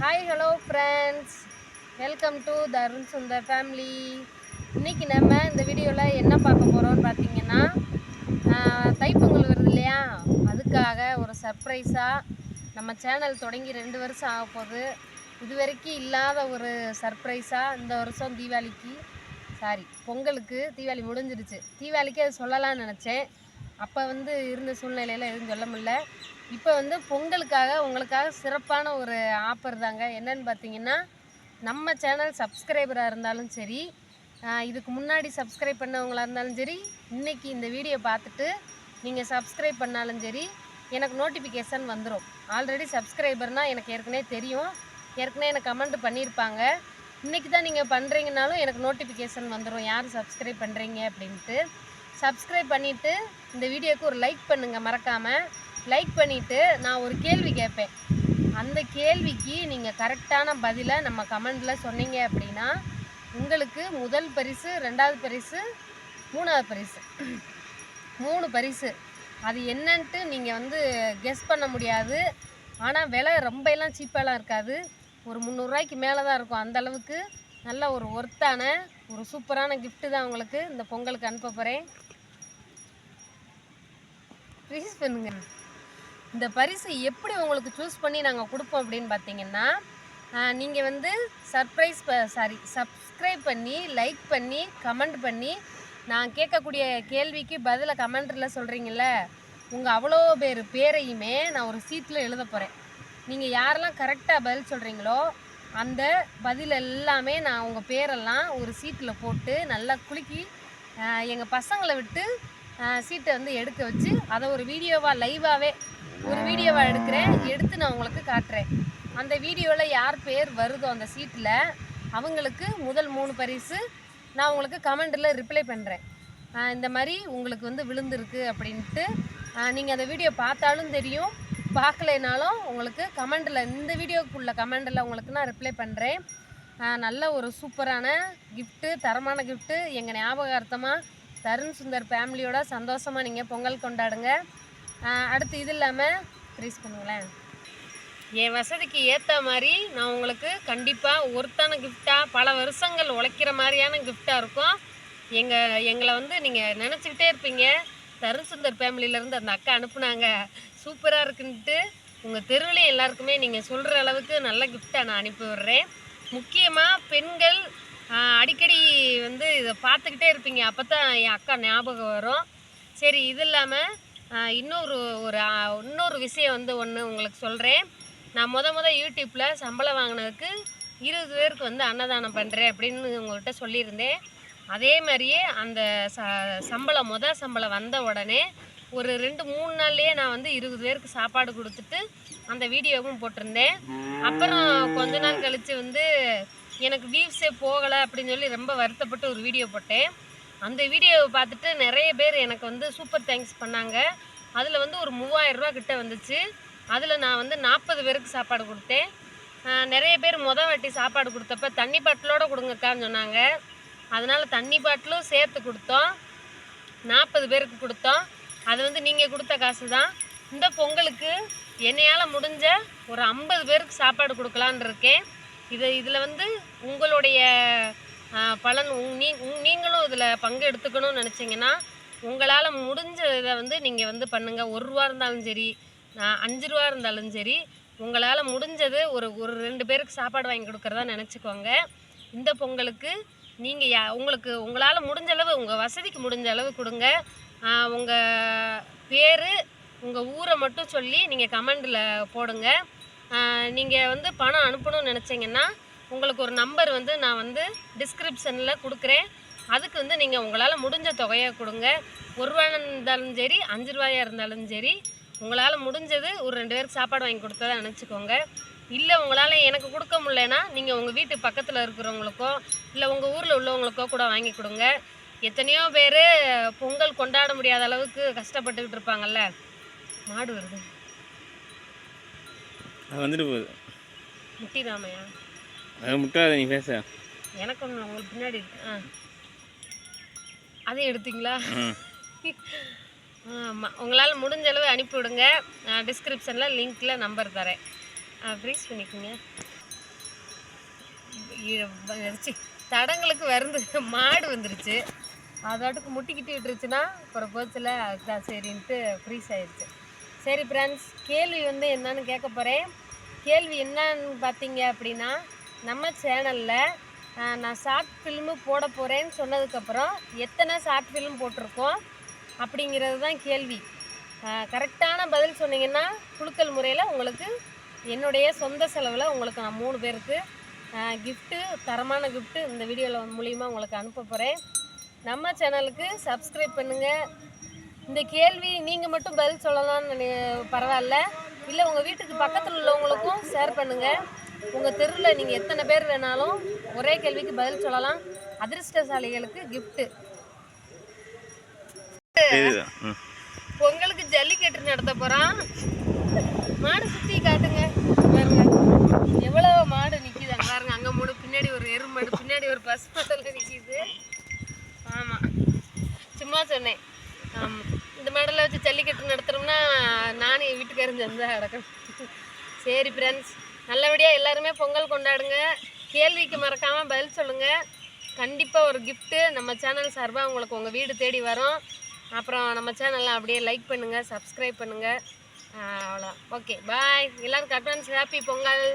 Hi hello friends welcome to the Arun Sundar family இன்னைக்கு நம்ம இந்த வீடியோவில் என்ன பார்க்க போகிறோம்னு பார்த்தீங்கன்னா தைப்பொங்கல் வருது இல்லையா? அதுக்காக ஒரு சர்ப்ரைஸாக நம்ம சேனல் தொடங்கி ரெண்டு வருஷம் ஆக போகுது. இது வரைக்கும் இல்லாத ஒரு சர்ப்ரைஸாக இந்த வருஷம் தீபாவளிக்கு சாரி பொங்கலுக்கு தீபாவளி முடிஞ்சிருச்சு. தீபாவளிக்கு அது சொல்லலாம்னு நினச்சேன். அப்போ வந்து இருந்த சூழ்நிலையில் எதுவும் சொல்ல முடியல. இப்போ வந்து பொங்கலுக்காக உங்களுக்காக சிறப்பான ஒரு ஆஃபர் தாங்க. என்னன்னு பார்த்தீங்கன்னா நம்ம சேனல் சப்ஸ்கிரைபராக இருந்தாலும் சரி இதுக்கு முன்னாடி சப்ஸ்கிரைப் பண்ணவங்களா இருந்தாலும் சரி இன்றைக்கி இந்த வீடியோ பார்த்துட்டு நீங்கள் சப்ஸ்கிரைப் பண்ணாலும் சரி எனக்கு நோட்டிஃபிகேஷன் வந்துடும் ஆல்ரெடி சப்ஸ்கிரைபர்னால் எனக்கு ஏற்கனவே தெரியும். ஏற்கனவே எனக்கு கமெண்ட் பண்ணியிருப்பாங்க இன்றைக்கி தான் நீங்கள் பண்ணுறீங்கனாலும் எனக்கு நோட்டிஃபிகேஷன் வந்துடும் யார் சப்ஸ்கிரைப் பண்ணுறீங்க அப்படின்ட்டு. சப்ஸ்கிரைப் பண்ணிவிட்டு இந்த வீடியோக்கு ஒரு லைக் பண்ணுங்கள் மறக்காமல் லைக் பண்ணிவிட்டு நான் ஒரு கேள்வி கேட்பேன். அந்த கேள்விக்கு நீங்கள் கரெக்டான பதிலை நம்ம கமெண்டில் சொன்னீங்க அப்படின்னா உங்களுக்கு முதல் பரிசு ரெண்டாவது பரிசு மூணாவது பரிசு. மூணு பரிசு. அது என்னன்ட்டு நீங்கள் வந்து கெஸ் பண்ண முடியாது. ஆனால் விலை ரொம்ப எல்லாம் சீப்பாலாம் இருக்காது. ஒரு முந்நூறுரூவாய்க்கு மேலே தான் இருக்கும். அந்தளவுக்கு நல்ல ஒரு ஒர்த்தான ஒரு சூப்பரான கிஃப்ட்டு தான் உங்களுக்கு இந்த பொங்கலுக்கு அனுப்ப போகிறேன் ப்ளீஸ் பண்ணுங்க இந்த பரிசு எப்படி உங்களுக்கு சூஸ் பண்ணி நாங்கள் கொடுப்போம் அப்படின்னு பார்த்தீங்கன்னா நீங்கள் வந்து சர்ப்ரைஸ் சாரி சப்ஸ்கிரைப் பண்ணி லைக் பண்ணி கமெண்ட் பண்ணி நான் கேட்கக்கூடிய கேள்விக்கு பதிலை கமெண்ட்டில் சொல்கிறீங்கள உங்கள் அவ்வளோ பேர் பேரையுமே நான் ஒரு சீட்டில் எழுத போகிறேன் நீங்கள் யாரெல்லாம் கரெக்டாக பதில் சொல்கிறீங்களோ அந்த பதில் எல்லாமே நான் உங்கள் பேரெல்லாம் ஒரு சீட்டில் போட்டு நல்லா குலுக்கி எங்கள் பசங்களை விட்டு சீட்டை வந்து எடுக்க வச்சு அதை ஒரு வீடியோவாக லைவாகவே ஒரு வீடியோவாக எடுக்கிறேன். எடுத்து நான் உங்களுக்கு காட்டுறேன். அந்த வீடியோவில் யார் பேர் வருதோ அந்த சீட்டில் அவங்களுக்கு முதல் மூணு பரிசு. நான் உங்களுக்கு கமெண்டில் ரிப்ளை பண்ணுறேன் இந்த மாதிரி உங்களுக்கு வந்து விழுந்திருக்கு அப்படின்ட்டு நீங்கள் அந்த வீடியோ பார்த்தாலும் தெரியும். பார்க்கலைனாலும் உங்களுக்கு கமெண்டில் இந்த வீடியோக்குள்ள கமெண்டில் உங்களுக்கு நான் ரிப்ளை பண்ணுறேன் நல்ல ஒரு சூப்பரான கிஃப்ட்டு தரமான கிஃப்ட்டு எங்கள் ஞாபகார்த்தமாக தருண் சுந்தர் ஃபேமிலியோட சந்தோஷமாக நீங்கள் பொங்கல் கொண்டாடுங்க. அடுத்து இது இல்லாமல் ப்ரீஸ் பண்ணுங்களேன். என் வசதிக்கு ஏற்ற மாதிரி நான் உங்களுக்கு கண்டிப்பாக ஒருத்தான கிஃப்டாக பல வருஷங்கள் உழைக்கிற மாதிரியான கிஃப்டாக இருக்கும். எங்கள் எங்களை வந்து நீங்கள் நினச்சிக்கிட்டே இருப்பீங்க. தருண் சுந்தர் ஃபேமிலியிலேருந்து அந்த அக்கா அனுப்புனாங்க. சூப்பராக இருக்குன்ட்டு உங்கள் தெருவில் எல்லாருக்குமே நீங்கள் சொல்கிற அளவுக்கு நல்ல கிஃப்டாக நான் அனுப்பி விடுறேன். முக்கியமாக பெண்கள் அடிக்கடி வந்து இதை பார்த்துக்கிட்டே இருப்பீங்க. அப்போ தான் என் அக்கா ஞாபகம் வரும். சரி இது இல்லாமல் இன்னொரு ஒரு இன்னொரு விஷயம் வந்து ஒன்று உங்களுக்கு சொல்கிறேன் நான் முத முத யூடியூப்பில் சம்பளம் வாங்கினதுக்கு இருபது பேருக்கு வந்து அன்னதானம் பண்ணுறேன் அப்படின்னு உங்கள்கிட்ட சொல்லியிருந்தேன். அதே மாதிரியே அந்த ச சம்பளம் முத சம்பளம் வந்த உடனே ஒரு ரெண்டு மூணு நாள்லேயே நான் வந்து இருபது பேருக்கு சாப்பாடு கொடுத்துட்டு அந்த வீடியோவும் போட்டிருந்தேன். அப்புறம் கொஞ்ச நாள் கழித்து வந்து எனக்கு வியூஸே போகலை அப்படின்னு சொல்லி ரொம்ப வருத்தப்பட்டு ஒரு வீடியோ போட்டேன். அந்த வீடியோவை பார்த்துட்டு நிறைய பேர் எனக்கு வந்து சூப்பர் தேங்க்ஸ் பண்ணாங்க. அதில் வந்து ஒரு மூவாயிரம் கிட்டே வந்துச்சு. அதில் நான் வந்து நாற்பது பேருக்கு சாப்பாடு கொடுத்தேன். நிறைய பேர் முத வாட்டி சாப்பாடு கொடுத்தப்ப தண்ணி பாட்டிலோட கொடுங்கக்கான்னு சொன்னாங்க. அதனால் தண்ணி பாட்டிலும் சேர்த்து கொடுத்தோம். நாற்பது பேருக்கு கொடுத்தோம். அது வந்து நீங்கள் கொடுத்த காசு தான் இந்த பொங்கலுக்கு என்னையால் முடிஞ்ச ஒரு ஐம்பது பேருக்கு சாப்பாடு கொடுக்கலான்னு இருக்கேன். இது இதில் வந்து உங்களுடைய பலன் உங் நீ உங் நீங்களும் இதில் பங்கு எடுத்துக்கணும்னு நினச்சிங்கன்னா உங்களால் முடிஞ்ச இதை வந்து நீங்கள் வந்து பண்ணுங்கள் ஒரு ரூபா இருந்தாலும் சரி அஞ்சு ரூபா இருந்தாலும் சரி உங்களால் முடிஞ்சது ஒரு ஒரு ரெண்டு பேருக்கு சாப்பாடு வாங்கி கொடுக்குறதா நினச்சிக்கோங்க. இந்த பொங்கலுக்கு நீங்கள் யா உங்களுக்கு உங்களால் முடிஞ்ச அளவு உங்கள் வசதிக்கு முடிஞ்ச அளவு கொடுங்க. உங்கள் பேர் உங்கள் ஊரை மட்டும் சொல்லி நீங்கள் கமெண்டில் போடுங்க. நீங்கள் வந்து பணம் அனுப்பணும்னு நினச்சிங்கன்னா உங்களுக்கு ஒரு நம்பர் வந்து நான் வந்து டிஸ்கிரிப்ஷனில் கொடுக்குறேன். அதுக்கு வந்து நீங்கள் உங்களால் முடிஞ்ச தொகையை கொடுங்க. ஒரு ரூபா இருந்தாலும் சரி அஞ்சு ரூபாயாக இருந்தாலும் சரி உங்களால் முடிஞ்சது ஒரு ரெண்டு பேருக்கு சாப்பாடு வாங்கி கொடுத்ததா நினச்சிக்கோங்க. இல்லை உங்களால் எனக்கு கொடுக்க முடியலன்னா நீங்கள் உங்கள் வீட்டு பக்கத்தில் இருக்கிறவங்களுக்கோ இல்லை உங்கள் ஊரில் உள்ளவங்களுக்கோ கூட வாங்கி கொடுங்க. எத்தனையோ பேர் பொங்கல் கொண்டாட முடியாத அளவுக்கு கஷ்டப்பட்டுக்கிட்டு இருப்பாங்கல்ல. மாடு வருது. வந்துட்டு போகுது முட்டி ராமையா அது முட்டாத நீ பேச. எனக்கு ஒன்று உங்களுக்கு பின்னாடி ஆ. அதையும் எடுத்தீங்களா? ஆமாம் உங்களால் முடிஞ்ச அளவு அனுப்பி விடுங்க. டிஸ்கிரிப்ஷனில் லிங்க்கில் நம்பர் தரேன். ப்ளீஸ் பண்ணிக்கோங்க. இ- சி, தடங்களுக்கு வருந்து மாடு வந்துருச்சு. அதோட்டுக்கு முட்டிக்கிட்டு விட்டுருச்சுன்னா அப்புறம் போச்சுல அதுதான் சரின்ட்டு ஃப்ரீஸ் ஆயிடுச்சு சரி ஃப்ரெண்ட்ஸ் கேள்வி வந்து என்னன்னு கேட்க போகிறேன் கேள்வி என்னன்னு பார்த்தீங்க அப்படின்னா நம்ம சேனலில் நான் ஷார்ட் ஃபில்மு போட போகிறேன்னு சொன்னதுக்கப்புறம் எத்தனை ஷார்ட் ஃபிலிம் போட்டிருக்கோம் அப்படிங்கிறது தான் கேள்வி. கரெக்டான பதில் சொன்னீங்கன்னா குலுக்கல் முறையில் உங்களுக்கு என்னுடைய சொந்த செலவில் உங்களுக்கு நான் மூணு பேருக்கு கிஃப்ட்டு தரமான கிஃப்ட்டு இந்த வீடியோவில் மூலியமாக உங்களுக்கு அனுப்ப போகிறேன் நம்ம சேனலுக்கு சப்ஸ்கிரைப் பண்ணுங்கள் இந்த கேள்வி நீங்கள் மட்டும் பதில் சொல்லலாம்னு பரவாயில்ல. இல்லை உங்கள் வீட்டுக்கு பக்கத்தில் உள்ளவங்களுக்கும் ஷேர் பண்ணுங்கள் உங்கள் தெருவில் நீங்கள் எத்தனை பேர் வேணாலும் ஒரே கேள்விக்கு பதில் சொல்லலாம். அதிர்ஷ்டசாலிகளுக்கு கிஃப்ட்டு பொங்கலுக்கு ஜல்லிக்கட்டு நடத்த போகிறோம் மாடு சுற்றி காட்டுங்க. பாருங்க. எவ்வளோ மாடு நிற்கிது அங்கே பாருங்க அங்கே மூணு பின்னாடி ஒரு எரு மாடு பின்னாடி ஒரு பசு மாடெல்லாம் நிற்கிது ஆமாம் சும்மா சொன்னேன். இந்த மெடலை வச்சு ஜல்லிக்கட்டு நடத்துகிறோம்னா நானும் என் வீட்டுக்காரன் சேர்ந்து நடக்கணும். சரி ஃப்ரெண்ட்ஸ் நல்லபடியாக எல்லாருமே பொங்கல் கொண்டாடுங்க. கேள்விக்கு மறக்காமல் பதில் சொல்லுங்கள் கண்டிப்பாக ஒரு கிஃப்ட்டு நம்ம சேனல் சார்பாக உங்களுக்கு உங்கள் வீடு தேடி வரும். அப்புறம் நம்ம சேனலில் அப்படியே லைக் பண்ணுங்கள் சப்ஸ்கிரைப் பண்ணுங்கள் அவ்வளோ ஓகே பாய் எல்லோரும் அட்வான்ஸ் ஹாப்பி பொங்கல்.